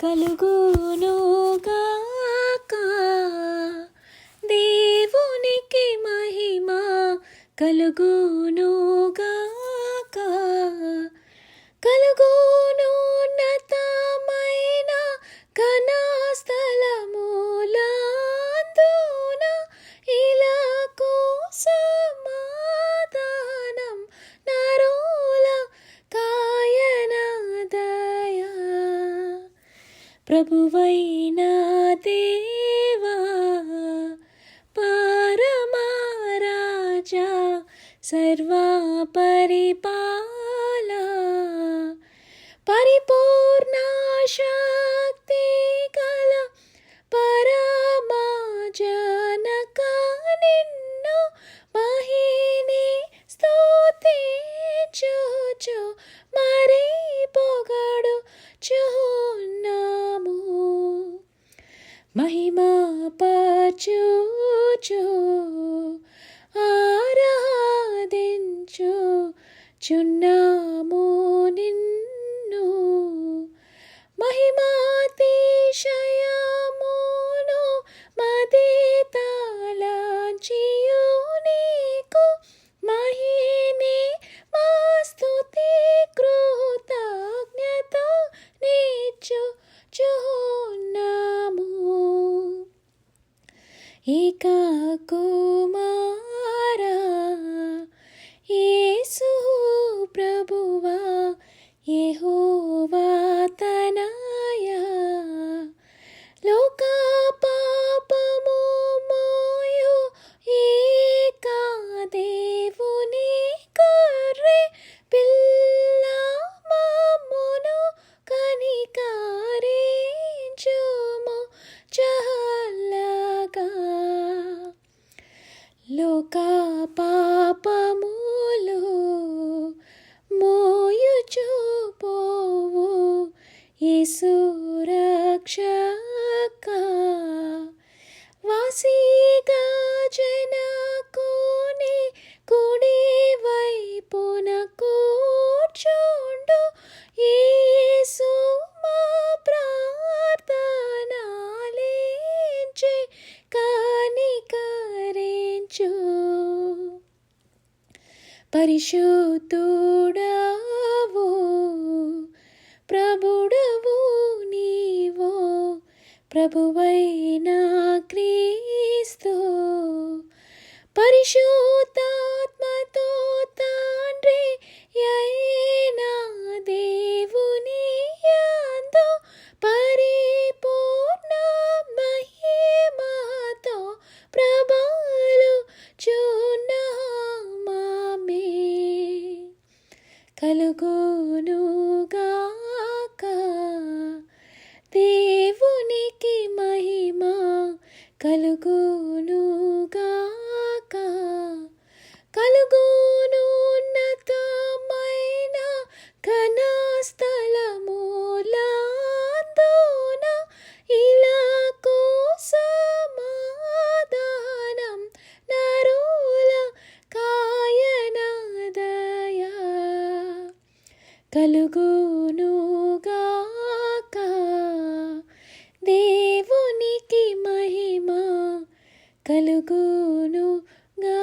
కలుగునుగాక దేవునికి మహిమ కలుగును ప్రభువైనా దేవా పరమారాజా సర్వా పరిపాల చున్నాము నిన్ను మహిమాతిశయమును మది తలంచియు నీకు మహిని మా స్తుతి కృతజ్ఞత నీచు చున్నాము ఏక కుమారా యేసు వాసిగా జనకుని కుడి వైపున కూర్చుండు. యేసు మా ప్రార్థనాలించి కనికరించు. పరిశుద్ధుడవు ప్రభువైనా క్రీస్తు. పరిశుద్ధాత్మతో తండ్రి అయిన దేవుని యందు పరిపూర్ణ మహిమతో ప్రభు కలుగునుగాక కలుగునున్నతమైన ఘన స్థలములందున ఇలాకు సమాధానం నరుల కాయనదయా కలుగునుగాక దేవునికి కలుగును గా